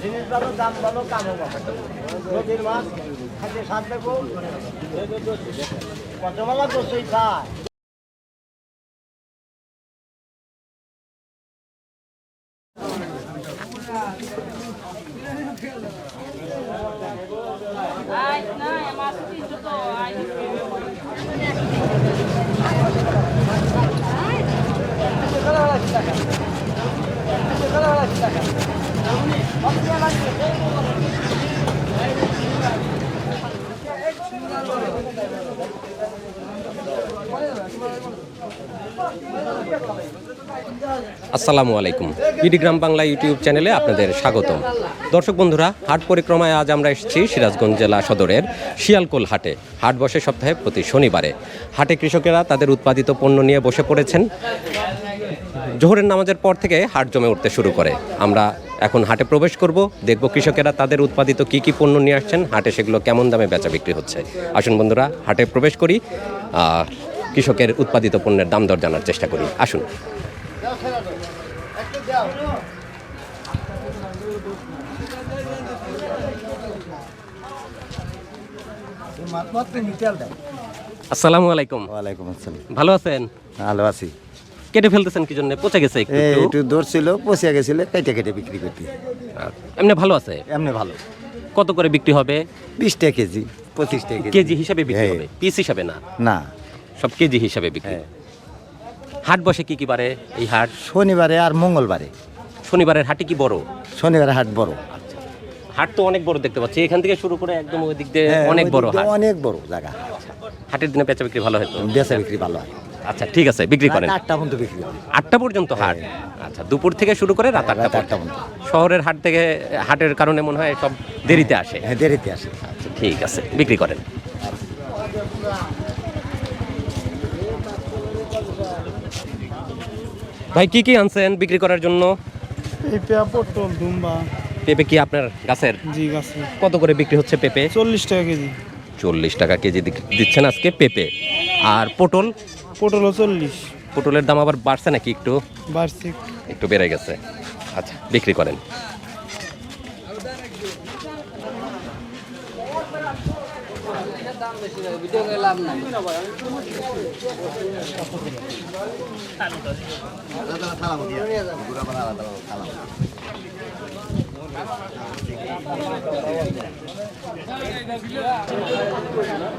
জিনিস ভালো দাম ভালো কামও ভালো। নদীর মাছ খাইতে স্বাদ দেখো কতবেলা করছেই খায় আসসালামু আলাইকুম। গ্রাম বাংলা ইউটিউব চ্যানেলে আপনাদের স্বাগতম। দর্শক বন্ধুরা, হাট পরিক্রমায় আজ আমরা এসেছি সিরাজগঞ্জ জেলা সদরের শিয়ালকোল হাটে। হাট বসে সপ্তাহে প্রতি শনিবারে। হাটে কৃষকেরা তাদের উৎপাদিত পণ্য নিয়ে বসে পড়েছেন। জোহরের নামাজের পর থেকে হাট জমে উঠতে শুরু করে। আমরা এখন হাটে প্রবেশ করব দেখব কৃষকেরা তাদের উৎপাদিত কি কি পণ্য নিয়ে আসছেন হাটে সেগুলো কেমন দামে বেচা বিক্রি হচ্ছে। আসুন বন্ধুরা হাটে প্রবেশ করি কৃষকের উৎপাদিত পণ্যের দাম দর জানার চেষ্টা করি। আসুন। আসসালামু আলাইকুম। ওয়ালাইকুম আসসালাম। ভালো আছেন? ভালো আছি। কেটে ফেলতেছেন কি জন্য পচে গেছে একটু একটু? একটু দৌড় ছিল পচিয়া গেছিল কেটে কেটে বিক্রি করতে। এমনি ভালো আছে? এমনি ভালো। কত করে বিক্রি হবে? বিশ টাকা কেজি পঁচিশ টাকা কেজি হিসাবে বিক্রি হ্যাঁ। হবে? পিস হিসাবে না? না। সব কেজি হিসাবে বিক্রি। হ্যাঁ। হাট বসে কি কি বারে এই হাট? শনিবারে আর মঙ্গলবারে। শনিবারের হাটে কি বড়? শনিবারের হাট বড়। হাট তো অনেক বড় দেখতে পাচ্ছি। এখান থেকে শুরু করে একদম ওই দিক দিয়ে হ্যাঁ, অনেক বড় হাট। অনেক বড় জায়গা। হাটের দিনে বেচা বিক্রি ভালো হতো বেচা বিক্রি ভালো হয়। আচ্ছা ঠিক আছে বিক্রি করেন। আটটা পর্যন্ত বিক্রি হয় আটটা পর্যন্ত হাট? আচ্ছা দুপুর থেকে শুরু করে রাত আটটা আটটা পর্যন্ত। শহরের হাট থেকে হাটের কারণে মনে হয় সব দেরিতে আসে। হ্যাঁ দেরিতে আসে। আচ্ছা ঠিক আছে বিক্রি করেন। ভাই কি কি আনছেন বিক্রি করার জন্য? পেঁয়া পটল দুম্বা। পেঁপে কি আপনার গাছের? জি গাছে কত করে বিক্রি হচ্ছে পেঁপে? চল্লিশ টাকা কেজি। চল্লিশ টাকা কেজি দিচ্ছেন আজকে পেঁপে। আর পটল? পটলও চল্লিশ। পটলের দাম আবার বাড়ছে নাকি একটু? বাড়ছে। একটু বেড়ে গেছে। আচ্ছা বিক্রি করেন।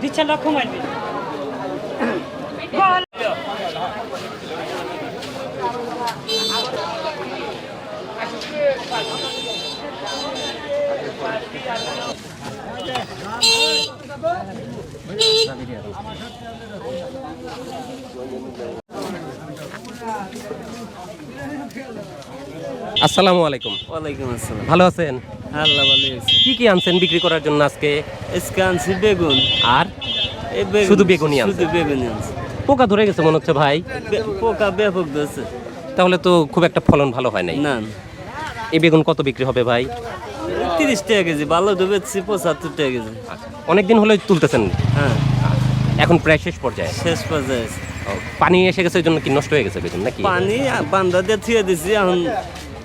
দিচ্ছে লক্ষ্য মারবি আসসালামু আলাইকুম। ওয়ালাইকুম আসসালাম। ভালো আছেন? আল্লাহ ভালো আছে। কি কি আনছেন বিক্রি করার জন্য আজকে? আজকে আনছি বেগুন। আর? শুধু বেগুনই আনছেন? শুধু বেগুনই আনছি। পোকা ধরে গেছে মনে হচ্ছে ভাই। পোকা ব্যাপক ধরছে। তাহলে তো খুব একটা ফলন ভালো হয় নাই। না। এই বেগুন কত বিক্রি হবে ভাই? তিরিশ টাকা কেজি ভালো তো বেচছি পঁচাত্তর টাকা কেজি। অনেকদিন হলে তুলতেছেন? হ্যাঁ। এখন প্রায় শেষ পর্যায়ে? শেষ পর্যায়ে। ও, পানি এসে গেছে ওই জন্য কি নষ্ট হয়ে গেছে বেগুন নাকি? পানি বান্ধা দিয়ে থুয়ে দিছি এখন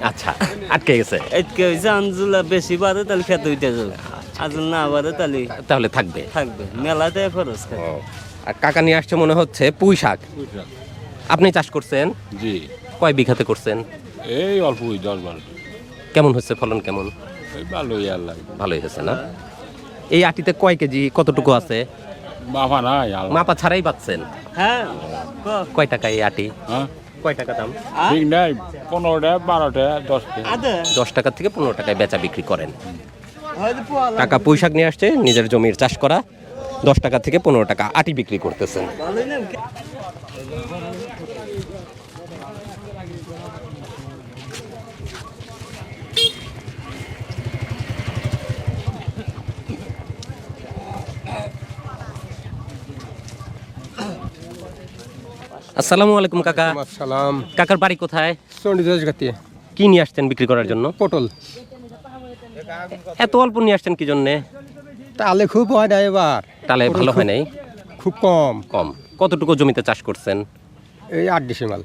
আচ্ছা আটকে গেছে। এটকে হয়েছে আঞ্জুলা বেশি বাড়ে তাহলে খেতে উঠে যাবে। আজল না বাড়ে তাহলে তাহলে থাকবে। থাকবে মেলাতে খরচ আর কাকা নিয়ে আসছে মনে হচ্ছে পুঁই শাক। আপনি চাষ করছেন? জি। কয় বিঘাতে করছেন? এই অল্প দশ বারো কেমন হচ্ছে ফলন কেমন? ভালোই আল্লাহ ভালোই হয়েছে না? এই আটিতে কয় কেজি কতটুকু আছে? মাফা নাই মাপা ছাড়াই পাচ্ছেন? হ্যাঁ কয় টাকা এই আটি? হ্যাঁ। কয় টাকা দাম? ঠিক নাই দশ টাকা থেকে পনেরো টাকায় বেচা বিক্রি করেন। টাকা নিয়ে আসছে নিজের জমির চাষ করা দশ টাকা থেকে পনেরো টাকা আটি বিক্রি করতেছেন। আসসালামু আলাইকুম কাকা। সালাম কাকার বাড়ি কোথায়? চণ্ডীদাস গাতি কি নিয়ে আসছেন বিক্রি করার জন্য? পটল। এত অল্প নিয়ে আসছেন কি জন্যে? তালে খুব হয় না এবার। তাহলে ভালো হয় নাই? খুব কম। কম। কতটুকু জমিতে চাষ করছেন? এই আট ডিসেম্বর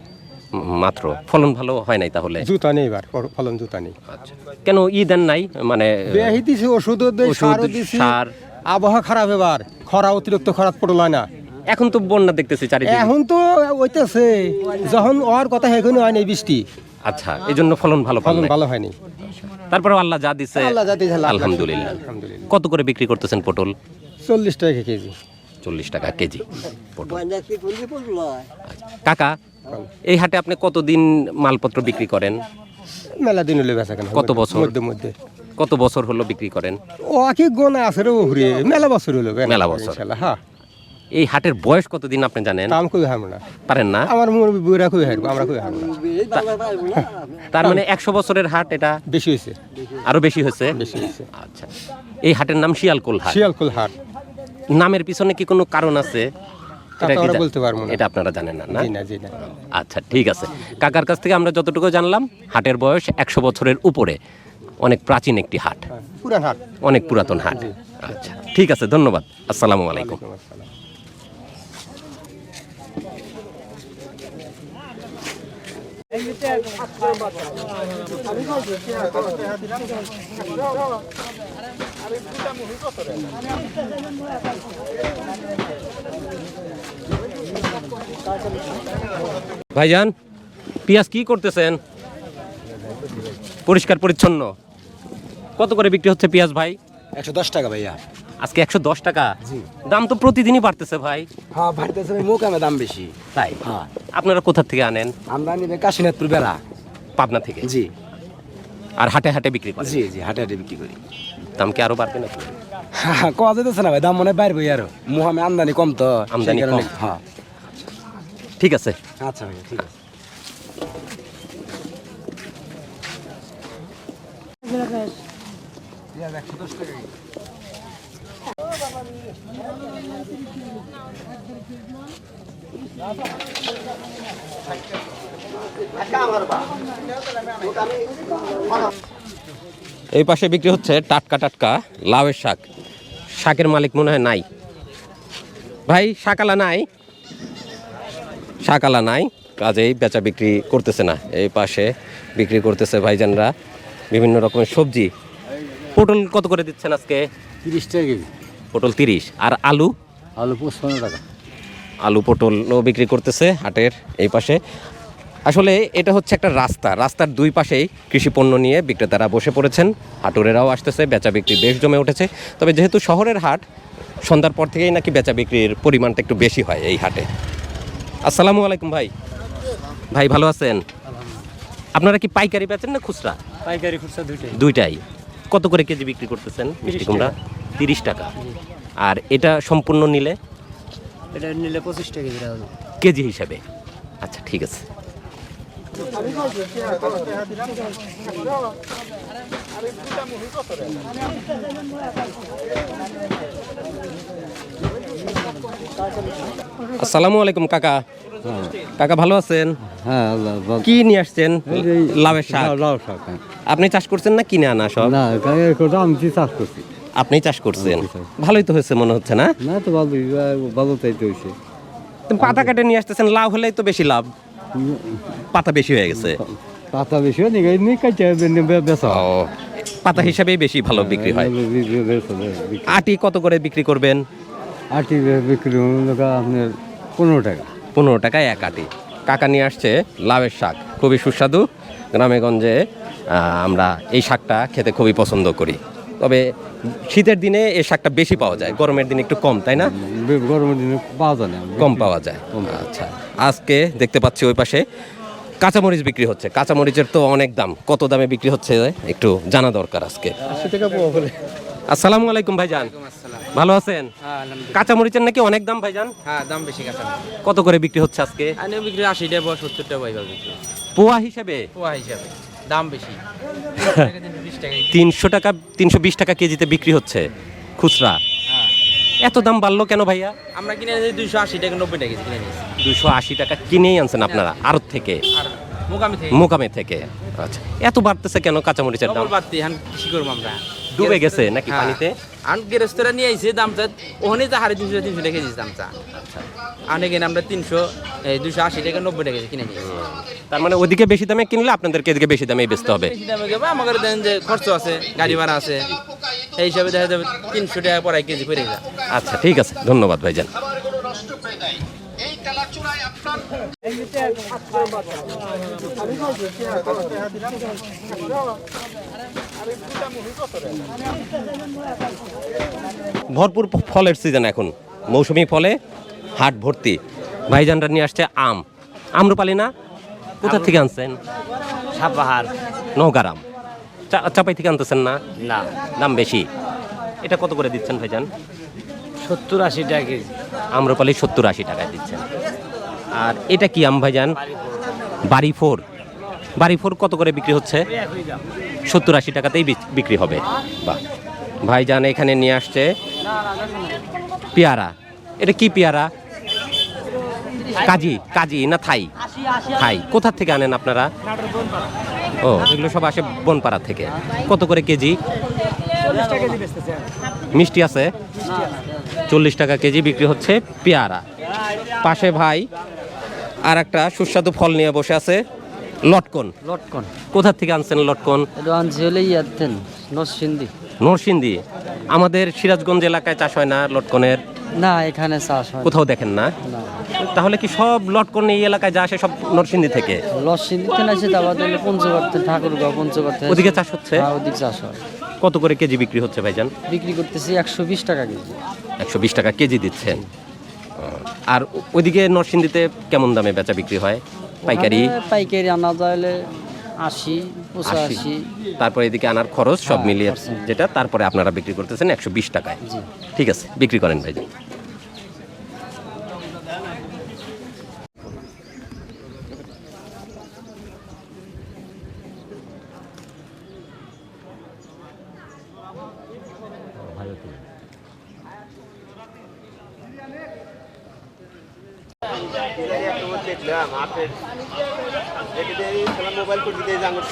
মাত্র। ফলন ভালো হয় নাই তাহলে? জুতা নেই এবার ফলন জুতা নেই। আচ্ছা। কেন ই দেন নাই? মানে বেহি দিছি ওষুধও সারও দিছি। সার। আবহাওয়া খারাপ এবার। খরা অতিরিক্ত খরাত পড়ল না। এখন তো বন্যা দেখতেছি চারিদিকে। এখন তো ওইতেছে যখন ওর কথা এখনই হয় নাই বৃষ্টি। আচ্ছা এই জন্য ফলন ভালো ফলন ভালো হয়নি। তারপরে আল্লাহ যা দিছে আল্লাহ যা দিছে, আলহামদুলিল্লাহ। আলহামদুলিল্লাহ। কত করে বিক্রি করতেছেন পটল? চল্লিশ টাকা কেজি। চল্লিশ টাকা কেজি পটল। আচ্ছা। কাকা এই হাটে আপনি কতদিন মালপত্র বিক্রি করেন? মেলা দিন হলে বেচা কেন কত বছর? মধ্যে মধ্যে। কত বছর হলো বিক্রি করেন? ও কি গোনা আছে রে ওহরে মেলা বছর হলো মেলা বছর। ইনশাআল্লাহ, হ্যাঁ। এই হাটের বয়স কতদিন আপনি জানেন? কাম খুবই হারবো না। পারেন না? আমার মুরব্বী বুড়া কই হারবো? আমরা কই হারবো তার মানে একশো বছরের হাট এটা? বেশি হয়েছে। আরও বেশি হয়েছে? বেশি হয়েছে। আচ্ছা। এই হাটের নাম শিয়ালকোল হাট। শিয়ালকুল হাট। নামের পিছনে কি কোনো কারণ আছে? বলতে পারব না। এটা আপনারা জানেন না না? জি না জি না। আচ্ছা ঠিক আছে। কাকার কাছ থেকে আমরা যতটুকু জানলাম হাটের বয়স একশো বছরের উপরে। অনেক প্রাচীন একটি হাট। পুরান হাট। অনেক পুরাতন হাট। আচ্ছা ঠিক আছে ধন্যবাদ। আসসালামু আলাইকুম। ভাইজান, পেঁয়াজ কি করতেছেন? পরিষ্কার, পরিচ্ছন্ন। কত করে বিক্রি হচ্ছে পেঁয়াজ ভাই? একশো দশ টাকা ভাইয়া। আজকে একশো দশ টাকা। দাম তো প্রতিদিনই বাড়তেছে ভাই। হ্যাঁ ভারতের মোকামে দাম বেশি। তাই? হ্যাঁ। আপনারা কোথা থেকে আনেন? আমরা নিবে কাশীনাথপুর বেড়া। পাবনা থেকে? জি। আর হাটে হাটে বিক্রি করেন? জি জি হাটে হাটে বিক্রি করি। দাম কি আরও বাড়বে নাকি? হ্যাঁ কোয়া যেতেছে না ভাই দাম মনে বাইরে বই আরও। মুহামে আমদানি কম তো আমদানি কম। হ্যাঁ। ঠিক আছে। আচ্ছা ভাইয়া ঠিক আছে। এই পাশে বিক্রি হচ্ছে টাটকা টাটকা লাউয়ের শাক। শাকের মালিক মনে হয় নাই। ভাই, শাকালা নাই? শাকালা নাই? কাজেই বেচা বিক্রি করতেছে না। এই পাশে বিক্রি করতেছে ভাইজানরা। বিভিন্ন রকমের সবজি। পটল কত করে দিচ্ছেন আজকে? তিরিশ টাকা কেজি। পটল তিরিশ। আর আলু? আলু পঁচপান্ন টাকা। আলু পটলও বিক্রি করতেছে হাটের এই পাশে। আসলে এটা হচ্ছে একটা রাস্তা। রাস্তার দুই পাশেই কৃষি পণ্য নিয়ে বিক্রেতারা বসে পড়েছেন। হাটুরেরাও আসতেছে বেচা বিক্রি বেশ জমে উঠেছে। তবে যেহেতু শহরের হাট সন্ধ্যার পর থেকেই নাকি বেচা বিক্রির পরিমাণটা একটু বেশি হয় এই হাটে। আসসালামু আলাইকুম ভাই। ভাই ভালো আছেন? আপনারা কি পাইকারি বেচেন না খুচরা? পাইকারি খুচরা দুইটাই। দুইটাই। কত করে কেজি বিক্রি করতেছেন মিষ্টি কুমড়া? তিরিশ টাকা। আর এটা সম্পূর্ণ নিলে? এটা নিলে পঁচিশ টাকা কেজি হিসাবে। আচ্ছা ঠিক আছে। আসসালামু আলাইকুম কাকা। কাকা ভালো আছেন? হ্যাঁ কি নিয়ে আসছেন? লাভের শাক। লাউ শাক হ্যাঁ। আপনি চাষ করছেন না কিনে আনা সব? না আমি চাষ করছি। আপনি চাষ করছেন? ভালোই তো হয়েছে মনে হচ্ছে না? না তো ভালো ভালো হয়েছে। তো পাতা কাটে নিয়ে আসতেছেন লাভ হলেই তো বেশি লাভ। পাতা বেশি হয়ে গেছে। পাতা বেশি হয় বেচা পাতা হিসাবেই বেশি ভালো বিক্রি হয়। আটি কত করে বিক্রি করবেন? আটি বিক্রি আপনার পনেরো টাকা। পনেরো টাকায় এক আটি। কাকা নিয়ে আসছে লাভের শাক। খুবই সুস্বাদু। গ্রামেগঞ্জে আমরা এই শাকটা খেতে খুবই পছন্দ করি। তবে শীতের দিনে এই শাকটা বেশি পাওয়া যায় গরমের দিনে একটু কম তাই না? গরমের দিনে পাওয়া যায় না। কম পাওয়া যায়। আচ্ছা আজকে দেখতে পাচ্ছি ওই পাশে কাঁচামরিচ বিক্রি হচ্ছে। কাঁচামরিচের তো অনেক দাম কত দামে বিক্রি হচ্ছে একটু জানা দরকার আজকে। আসসালামু আলাইকুম ভাইজান। ভালো আছেন? কাঁচামরিচের নাকি অনেক দাম ভাইজান? হ্যাঁ দাম বেশি কাঁচা কত করে বিক্রি হচ্ছে আজকে? আনে বিক্রি আশি টাকা সত্তর টাকা পোয়া হিসেবে? পোয়া হিসাবে। দাম বেশি। তিনশো টাকা তিনশো বিশ টাকা কেজিতে বিক্রি হচ্ছে খুচরা। হ্যাঁ। এত দাম বাড়লো কেন ভাইয়া? আমরা কিনে আনছি দুইশো আশি টাকা নব্বই টাকা কিনে নিয়েছি দুশো আশি টাকা কিনেই আনছেন আপনারা আড়ত থেকে। আর থেকে। মোকামে থেকে। আচ্ছা এত বাড়তেছে কেন কাঁচামরিচের দাম? বাড়তে এখন কৃষি করব আমরা। ডুবে গেছে নাকি হ্যাঁ। পানিতে? আর গেরস্তরা নিয়ে আইছে দামটা ওখানে তো হারে তিনশো তিনশো টাকা কেজি দামটা আর এখানে আমরা তিনশো দুশো আশি টাকা নব্বই টাকা কেজি কিনে নিই তার মানে ওদিকে বেশি দামে কিনলে আপনাদেরকে এদিকে বেশি দামে বেচতে হবে। বেশি দামে যাবে আমাদের দেন যে খরচ আছে গাড়ি ভাড়া আছে। এই হিসাবে দেখা যাবে তিনশো টাকা পড়াই কেজি পড়ে যায় আচ্ছা ঠিক আছে। ধন্যবাদ ভাইজান। ভরপুর ফলের সিজন এখন। মৌসুমি ফলে হাট ভর্তি। ভাইজানরা নিয়ে আসছে আম। আম্রপালি না? কোথা থেকে আনছেন? সাপাহার নৌকার আম। চা- চাপাই থেকে আনতেছেন না? না। দাম বেশি। এটা কত করে দিচ্ছেন ভাইজান? সত্তর আশি টাকা কেজি। আম্রপালি সত্তর আশি টাকায় দিচ্ছেন। আর এটা কি আম ভাইজান? বাড়ি ফোর। বাড়ি ফোর কত করে বিক্রি হচ্ছে? সত্তর আশি টাকাতেই বিক- বিক্রি হবে। বাহ। ভাইজান এখানে নিয়ে আসছে। পেয়ারা। এটা কি পেয়ারা? কাজি কাজি না থাই? থাই। কোথা থেকে আনেন আপনারা? ও, এগুলো সব আসে বনপাড়া থেকে। কত করে কেজি? মিষ্টি আছে। চল্লিশ টাকা কেজি বিক্রি হচ্ছে পেয়ারা। পাশে ভাই আর একটা সুস্বাদু ফল নিয়ে বসে আছে। লটকন। লটকন। কোথা থেকে আনছেন লটকন? আনছি হলে ইয়াতেন নরসিন্দি নরসিংদী। আমাদের সিরাজগঞ্জ এলাকায় চাষ হয় না লটকনের? না এখানে চাষ হয় কোথাও দেখেন না? তাহলে কি সব লটকন এই এলাকায় যা আসে সব নরসিংদী থেকে? লসিন্দিতে না সে দাবা দিলে পঞ্চগড়তে ঠাকুরগাঁও পঞ্চগড়তে। ওদিকে চাষ হচ্ছে? হ্যাঁ ওদিকে চাষ হয়। কত করে কেজি বিক্রি হচ্ছে ভাইজান? বিক্রি করতেছি একশো বিশ টাকা কেজি। একশো বিশ টাকা কেজি দিচ্ছেন। আর ওইদিকে নরসিংদীতে কেমন দামে বেচা বিক্রি হয়? পাইকারি? পাইকারি আনা যাইলে আশি পঁচাশি। তারপরে এদিকে আনার খরচ সব হ্যাঁ, মিলিয়ে। যেটা তারপরে আপনারা বিক্রি করতেছেন একশো বিশ টাকায়। ঠিক আছে বিক্রি করেন ভাই। মোবাইল করে দিতে জাঙ্গর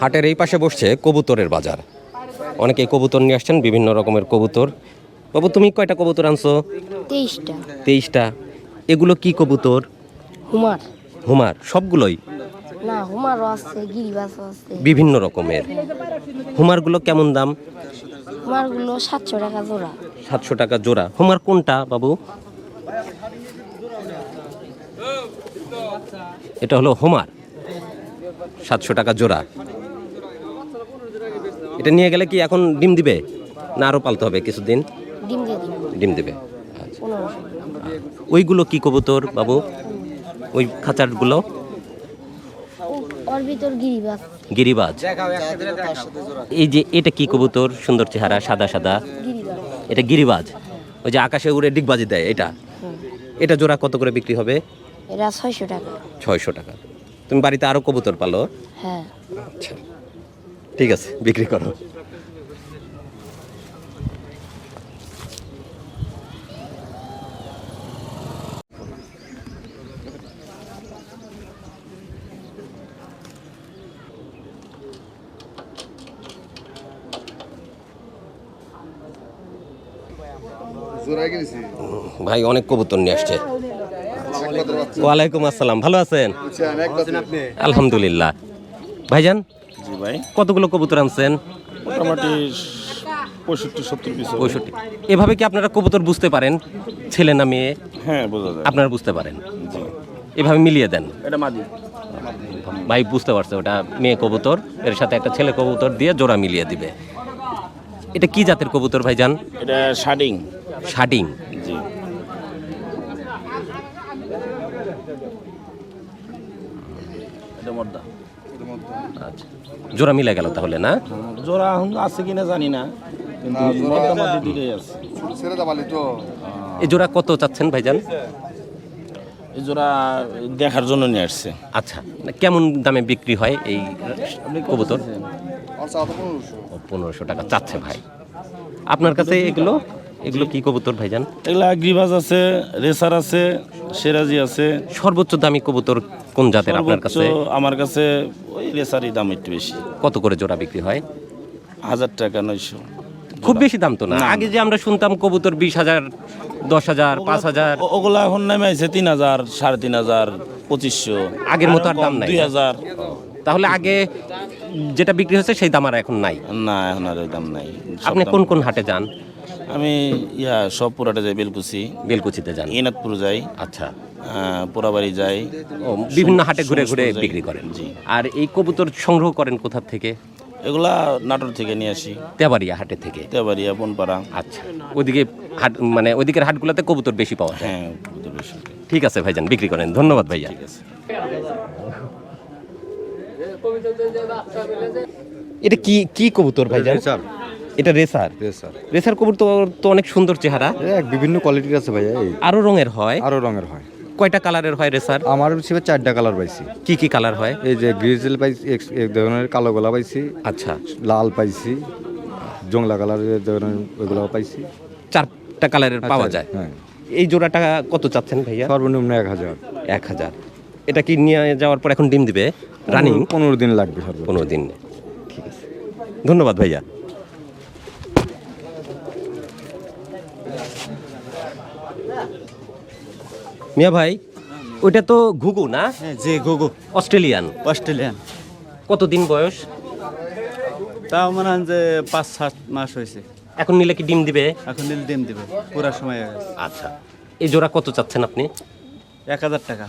হাটের এই পাশে বসছে কবুতরের বাজার। অনেকে কবুতর নিয়ে আসছেন বিভিন্ন রকমের কবুতর। বাবু তুমি কয়টা কবুতর আনছো? তেইশটা। তেইশটা। এগুলো কি কবুতর? হুমার। হুমার সবগুলোই? না হুমারও আছে গিরিবাসও আছে। বিভিন্ন রকমের। হুমারগুলো কেমন দাম? হুমারগুলো সাতশো টাকা জোড়া। সাতশো টাকা জোড়া। হুমার কোনটা বাবু? এটা হলো হোমার। সাতশো টাকা জোড়া। এটা নিয়ে গেলে কি এখন ডিম দিবে? না আরও পালতে হবে কিছুদিন? ডিম দিব। ওইগুলো কি কবুতর বাবু? ওই খাঁচারগুলো? ওর ভিতর গিরিবাস গিরিবাজ। এই যে এটা কি কবুতর? সুন্দর চেহারা সাদা সাদা। এটা গিরিবাজ। ওই যে আকাশে উড়ে ডিগবাজি দেয় এটা? এটা জোড়া কত করে বিক্রি হবে? এটা ছয়শো টাকা। ছয়শো টাকা। তুমি বাড়িতে আরও কবুতর পালো? হ্যাঁ। আচ্ছা। ঠিক আছে বিক্রি করো। ভাই অনেক কবুতর নিয়ে আসছে। ওয়ালাইকুম আসসালাম ভালো আছেন? আলহামদুলিল্লাহ। ভাইজান ভাই। কতগুলো কবুতর আনছেন? মোটামুটি পঁয়ষট্টি সত্তর পিস পঁয়ষট্টি। এভাবে কি আপনারা কবুতর বুঝতে পারেন? ছেলে না মেয়ে? হ্যাঁ বোঝা যায়। আপনারা বুঝতে পারেন। এভাবে মিলিয়ে দেন। এটা মাদি। ভাই বুঝতে পারছে ওটা মেয়ে কবুতর এর সাথে একটা ছেলে কবুতর দিয়ে জোড়া মিলিয়ে দিবে। এটা কি জাতের কবুতর ভাইজান? এটা শাডিং। শাডিং। জি এটা মর্দা আচ্ছা জোড়া মিলে গেল তাহলে না? জোড়া এখন আছে কিনা জানি না কিন্তু মোটামুটি দুটোই আছে। এই জোড়া কত চাচ্ছেন ভাইজান? এই জোড়া দেখার জন্য নিয়ে আসছে। আচ্ছা কেমন দামে বিক্রি হয় এই কবুতর? পনেরোশো টাকা চাচ্ছে ভাই। আপনার কাছে এগুলো? এগুলো কি কবুতর ভাইজান? এগুলো গ্রিবাজ আছে রেসার আছে সেরাজি আছে। সর্বোচ্চ দামি কবুতর কোন জাতের আপনার কাছে? আমার কাছে ওই রেসারই দাম একটু বেশি। কত করে জোড়া বিক্রি হয়? হাজার টাকা নয়শো। খুব বেশি দাম তো না। আগে যে আমরা শুনতাম কবুতর বিশ হাজার দশ হাজার পাঁচ হাজার। ওগুলা এখন নেমে আছে তিন হাজার সাড়ে তিন হাজার পঁচিশশো। আগের মতো আর দাম নাই, দুই হাজার। তাহলে আগে যেটা বিক্রি হচ্ছে সেই দাম আর এখন নাই? না এখন আর ওই দাম নাই। আপনি কোন কোন হাটে যান? আমি ইয়া সব পুরাটা যাই বেলকুচি। বেলকুচিতে যান। ইনাদপুর যাই। আচ্ছা। পোড়াবাড়ি যাই। ও বিভিন্ন হাটে ঘুরে ঘুরে বিক্রি করেন। জি। আর এই কবুতর সংগ্রহ করেন কোথা থেকে? এগুলা নাটোর থেকে নিয়ে আসি। তেবাড়িয়া হাটে থেকে? তেবাড়িয়া বনপাড়া। আচ্ছা। ওদিকে হাট মানে ওদিকের হাটগুলোতে কবুতর বেশি পাওয়া যায়। হ্যাঁ বুঝতে পেরেছি। ঠিক আছে ভাইজান বিক্রি করেন। ধন্যবাদ ভাইয়া। এটা কি কি কবুতর ভাইজান? এটা রেসার। রেসার। রেসার কবুতর তো অনেক সুন্দর চেহারা। এক বিভিন্ন কোয়ালিটির আছে ভাইয়া এই। আরও রঙের হয়? আরও রঙের হয়। কয়টা কালারের হয় রেসার? আমার হিসেবে চারটা কালার পাইছি। কি কি কালার হয়? এই যে গ্রিজেল পাইছি এক- ধরনের কালো গোলা পাইছি। আচ্ছা। লাল পাইছি। জংলা কালারের ধরনের ওইগুলো পাইছি। চারটা কালারের পাওয়া যায়। হ্যাঁ। এই জোড়াটা কত চাচ্ছেন ভাইয়া? সর্বনিম্ন এক হাজার। এক হাজার। এটা কি নিয়ে যাওয়ার পর এখন ডিম দিবে? রানিং? পনেরো দিন লাগবে পনেরো দিন। ঠিক আছে। ধন্যবাদ ভাইয়া। মিয়া ভাই ওইটা তো ঘুঘু না? যে ঘুঘু। অস্ট্রেলিয়ান। অস্ট্রেলিয়ান। কতদিন বয়স? তাও মনে হয় যে পাঁচ সাত মাস হয়েছে। এখন নিলে কি ডিম দিবে? এখন নিলে ডিম দিবে পুরা সময় আচ্ছা। এই জোড়া কত চাচ্ছেন আপনি? এক হাজার টাকা।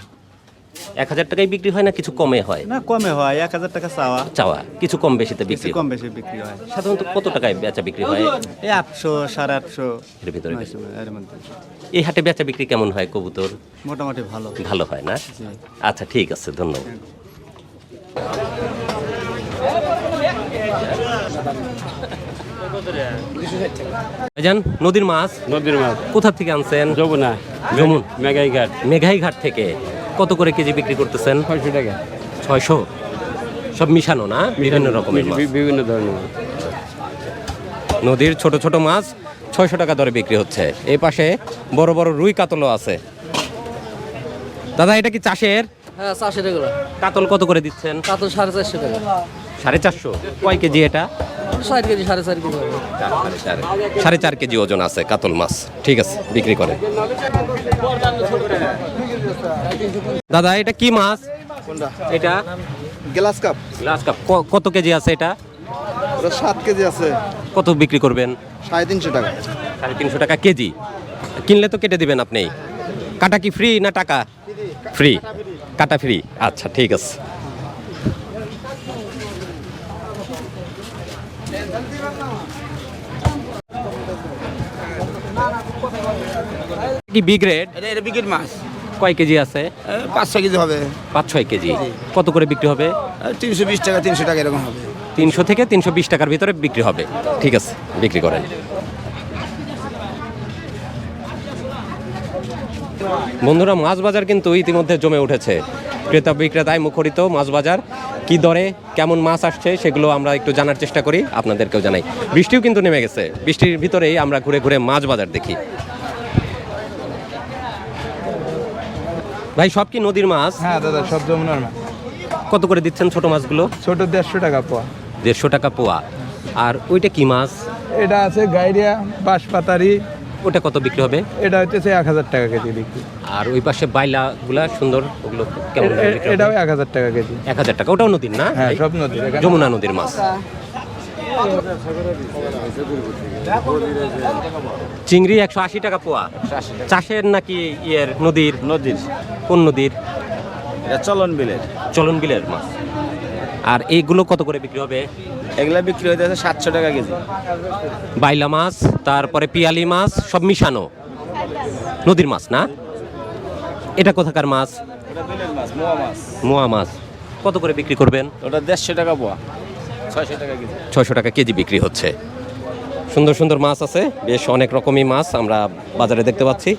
এক হাজার টাকায় বিক্রি হয় না কিছু কমে হয়? না কমে হয় এক হাজার টাকা চাওয়া। চাওয়া কিছু কম বেশিতে কিছু বিক্রি কম বেশি বিক্রি হয়। সাধারণত কত টাকায় বেচা বিক্রি হয়? এই আটশো সাড়ে আটশো। এর ভিতরে এই হাটে বেচা বিক্রি কেমন হয় কবুতর? মোটামুটি ভালো। ভালো হয় না? আচ্ছা ঠিক আছে ধন্যবাদ। ভাইজান নদীর মাছ? নদীর মাছ। কোথা থেকে আনছেন? যমুনা যমুন মেঘাই ঘাট। মেঘাই ঘাট থেকে। কত করে কেজি বিক্রি করতেছেন? ছয়শো টাকা। ছয়শো? সব মিশানো না? বিভিন্ন রকমের বিভিন্ন ধরনের। নদীর ছোট ছোট মাছ ছয়শো টাকা দরে বিক্রি হচ্ছে। এই পাশে বড় বড় রুই কাতলও আছে। দাদা এটা কি চাষের? হ্যাঁ চারশো টাকা কাতল কত করে দিচ্ছেন? কাতল সাড়ে চারশো টাকা। সাড়ে চারশো। কয় কেজি এটা? ষাট কেজি সাড়ে চার কেজি হবে। সাড়ে চার কেজি ওজন আছে কাতল মাছ। ঠিক আছে বিক্রি করে দাদা এটা কি মাছ? এটা? Glass cup. Glass cup. কত কেজি আছে এটা? সাত কেজি আছে। কত বিক্রি করবেন? সাড়ে তিনশো টাকা। সাড়ে তিনশো টাকা কেজি। কিনলে তো কেটে দিবেন আপনি। কাটা কি ফ্রি না টাকা? ফ্রি কাটা ফ্রি আচ্ছা ঠিক আছে। কি বি গ্রেড এটা বিকেট মাছ। কয় কেজি আছে? পাঁচ ছয় কেজি হবে। পাঁচ ছয় কেজি। কত করে বিক্রি হবে? তিনশো বিশ টাকা তিনশো টাকা এরকম হবে। তিনশো থেকে তিনশো বিশ টাকার ভিতরে বিক্রি হবে। ঠিক আছে বিক্রি করেন। বন্ধুরা মাছ বাজার কিন্তু ইতিমধ্যে জমে উঠেছে। ক্রেতা বিক্রেতায় মুখরিত মাছ বাজার। কি দরে কেমন মাছ আসছে সেগুলো আমরা একটু জানার চেষ্টা করি আপনাদেরকেও জানাই। বৃষ্টিও কিন্তু নেমে গেছে। বৃষ্টির ভিতরেই আমরা ঘুরে ঘুরে মাছ বাজার দেখি। ভাই সব কি নদীর মাছ? হ্যাঁ দাদা সব যমুনার মাছ। কত করে দিচ্ছেন ছোট মাছগুলো? ছোট দেড়শো টাকা পোয়া। দেড়শো টাকা পোয়া। আর ওইটা কি মাছ? এটা আছে গাইরিয়া বাঁশপাতারি। ওটা কত বিক্রি হবে? এটা হচ্ছে এক হাজার টাকা কেজি বিক্রি। আর ওই পাশে বাইলাগুলা সুন্দর ওগুলো কেমন এটাও এক হাজার টাকা কেজি। এক হাজার টাকা ওটাও নদীর না? হ্যাঁ সব নদী যমুনা নদীর মাছ। চিংড়ি একশো আশি টাকা পোয়া। চাষের নাকি ইয়ের নদীর? নদীর। কোন নদীর? এটা চলন বিলের। চলন বিলের মাছ। আর এইগুলো কত করে বিক্রি হবে? এগুলা বিক্রি হইতে আছে সাতশো টাকা কেজি। বাইলা মাছ তারপরে পিয়ালি মাছ সব মিশানো। নদীর মাছ না? এটা কোথাকার মাছ। মোয়া মাছ। কত করে বিক্রি করবেন? ওটা দেড়শো টাকা পোয়া। ছয়শো টাকা কেজি। বিক্রি হচ্ছে। সুন্দর সুন্দর মাছ আছে বেশ অনেক রকমই মাছ আমরা বাজারে দেখতে পাচ্ছি।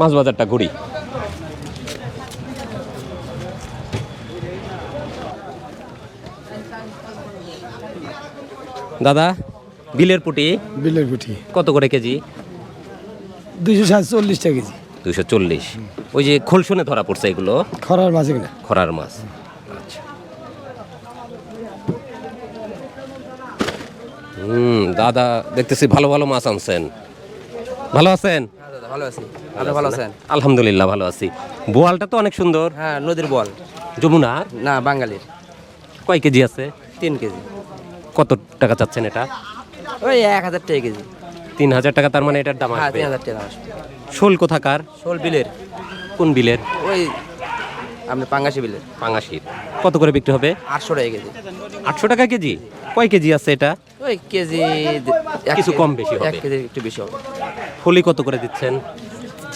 মাছ বাজারটা ঘুরি। দাদা বিলের পুটি বিলের গুটি কত করে কেজি? দুইশো সাতচল্লিশ টাকা কেজি। দুশো চল্লিশ। ওই যে খোলসুনে ধরা পড়ছে এগুলো? খরার মাছ কিনা খরার মাছ। হুম দাদা দেখতেছি ভালো ভালো মাছ আনছেন। ভালো আছেন? ভালো আছি। আপনি ভালো আছেন? আলহামদুলিল্লাহ ভালো আছি। বোয়ালটা তো অনেক সুন্দর। হ্যাঁ নদীর বল যমুনা? না বাঙালির। কয় কেজি আছে? তিন কেজি। কত টাকা চাচ্ছেন এটা? ওই এক হাজার টাকা কেজি। তিন হাজার টাকা তার মানে এটার দাম হ্যাঁ আসবে। তিন হাজার টাকা আসবে। শোল কোথাকার? শোল বিলের। কোন বিলের? ওই আপনি পাঙ্গাসি বিলের। পাঙাশির কত করে বিক্রি হবে? আটশো টাকা কেজি। আটশো টাকা কেজি? কয় কেজি আছে এটা? ওই কেজি কিছু কম বেশি হবে। এক কেজি একটু বেশি হবে। ফলি কত করে দিচ্ছেন?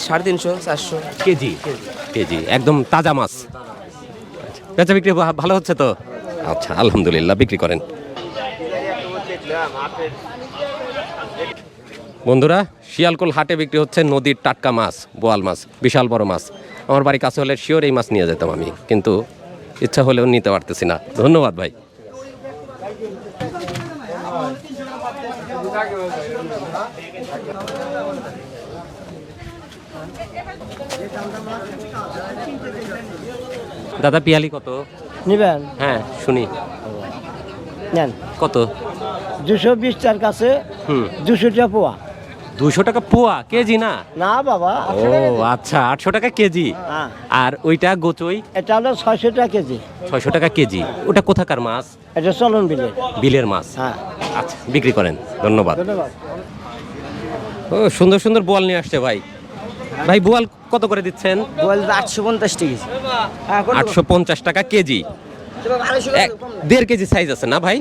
সাড়ে তিনশো চারশো। কেজি? কেজি। একদম তাজা মাছ। বেচা বিক্রি ভালো হচ্ছে তো? আচ্ছা আলহামদুলিল্লাহ বিক্রি করেন। বন্ধুরা শিয়ালকোল হাটে বিক্রি হচ্ছে নদীর টাটকা মাছ বোয়াল মাছ বিশাল বড় মাছ। আমার বাড়ি কাছে হলে শিওর এই মাছ নিয়ে যেতাম আমি কিন্তু ইচ্ছা হলেও নিতে পারতেছি না। ধন্যবাদ ভাই। দাদা পিয়ালি কত? নিবেন? হ্যাঁ শুনি। নেন। কত? দুশো বিশ টার কাছে দুশো টাকা পোয়া। দুশো টাকা পোয়া? কেজি না? না বাবা ও আচ্ছা আটশো টাকা কেজি। হ্যাঁ। আর ওইটা গোচই? এটা হলো ছয়শো টাকা কেজি। ছয়শো টাকা কেজি। ওটা কোথাকার মাছ? এটা চলন বিলের। বিলের মাছ। হ্যাঁ। আচ্ছা বিক্রি করেন। ধন্যবাদ। ধন্যবাদ। ও সুন্দর সুন্দর বল নিয়ে আসছে ভাই। ভাই বোয়াল কত করে দিচ্ছেন বোয়াল আটশো পঞ্চাশ টাকা কেজি হ্যাঁ আটশো পঞ্চাশ টাকা কেজি দেড় কেজি সাইজ আছে না ভাই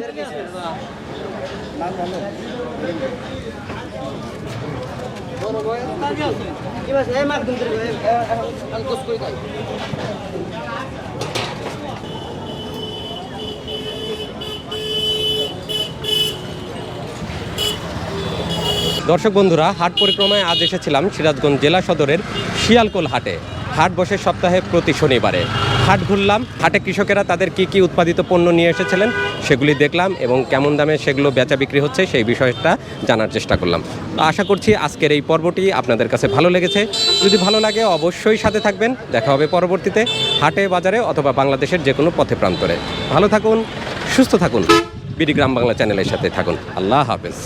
দর্শক বন্ধুরা, হাট পরিক্রমায় আজ এসেছিলাম সিরাজগঞ্জ জেলা সদরের শিয়ালকোল হাটে। হাট বসে সপ্তাহে প্রতি শনিবারে। হাট ঘুরলাম, হাটে কৃষকেরা তাদের কি কি উৎপাদিত পণ্য নিয়ে এসেছিলেন সেগুলি দেখলাম এবং কেমন দামে সেগুলো বেচা বিক্রি হচ্ছে সেই বিষয়টা জানার চেষ্টা করলাম। তো আশা করছি আজকের এই পর্বটি আপনাদের কাছে ভালো লেগেছে। যদি ভালো লাগে অবশ্যই সাথে থাকবেন। দেখা হবে পরবর্তীতে হাটে, বাজারে অথবা বাংলাদেশের যে কোনো পথে প্রান্তরে। ভালো থাকুন, সুস্থ থাকুন। বিডি গ্রাম বাংলা চ্যানেলের সাথে থাকুন। আল্লাহ হাফেজ।